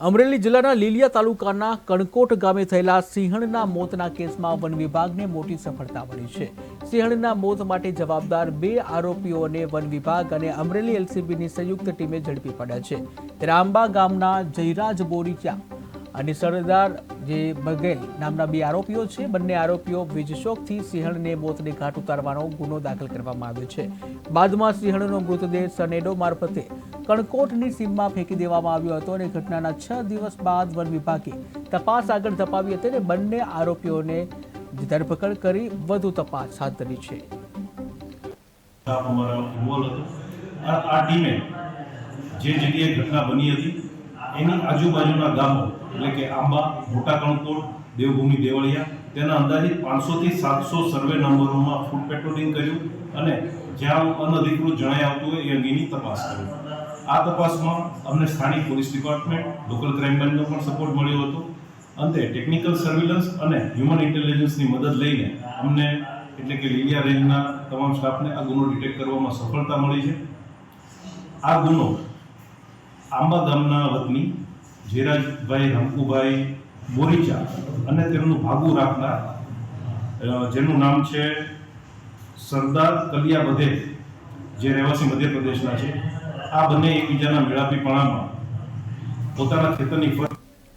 અમરેલી જિલ્લાના લીલિયા તાલુકાના કણકોટ ગામે થયેલા સિંહણના મોતના કેસમાં વન વિભાગને મોટી સફળતા મળી છે. સિંહણના મોત માટે જવાબદાર બે આરોપીઓને વન વિભાગ અને અમરેલી એલસીબીની સંયુક્ત ટીમે ઝડપી પડ્યા છે. આંબા ગામના જયરાજ બોરીચા અને સરદાર જે બગેલ નામના બે આરોપીઓ છે. બંને આરોપીઓ વીજશોકથી સિંહણને મોતને ઘાટ ઉતારવાનો ગુનો દાખલ કરવામાં આવ્યો છે. બાદમાં સિંહણનો મૃતદેહ સનેડો મારફતે કણકોટની સીમમાં ફેંકી દેવામાં આવ્યો હતો અને ઘટનાના છ દિવસ બાદ વન વિભાગે તપાસ આગળ ધપાવી હતી અને બંને આરોપીઓને ધરપકડ કરી વધુ તપાસ હાથ ધરી છે. જે જગ્યાએ ઘટના બની હતી એની આજુબાજુના ગામો, એટલે કે આંબા, મોટા કણકોટ દેવભૂમિ દેવળિયા, તેના અંદાજિત પાંચસોથી સાતસો સર્વે નંબરોમાં ફૂડ પેટ્રોલિંગ કર્યું અને જ્યાં અનધિકૃત જણાઈ આવતું હોય એ અંગેની તપાસ કરી. આ તપાસમાં અમને સ્થાનિક પોલીસ ડિપાર્ટમેન્ટ, લોકલ ક્રાઇમ બ્રાન્ચનો પણ સપોર્ટ મળ્યો હતો. અંતે ટેકનિકલ સર્વેલન્સ અને હ્યુમન ઇન્ટેલિજન્સની મદદ લઈને અમને એટલે કે લીલિયા રેન્જના તમામ સ્ટાફને આ ગુનો ડિટેક્ટ કરવામાં સફળતા મળી છે. આ ગુનો આંબા ગામના વતની જેરાજભાઈ રમકુભાઈ બોરીચા અને તેમનું ભાગું રાખનાર જેનું નામ છે સરદાર કલિયા બધે, જે રહેવાસી મધ્યપ્રદેશના છે. આ બંને એકબીજાના મેળાપીપણામાં પોતાના ખેતરની ફરજ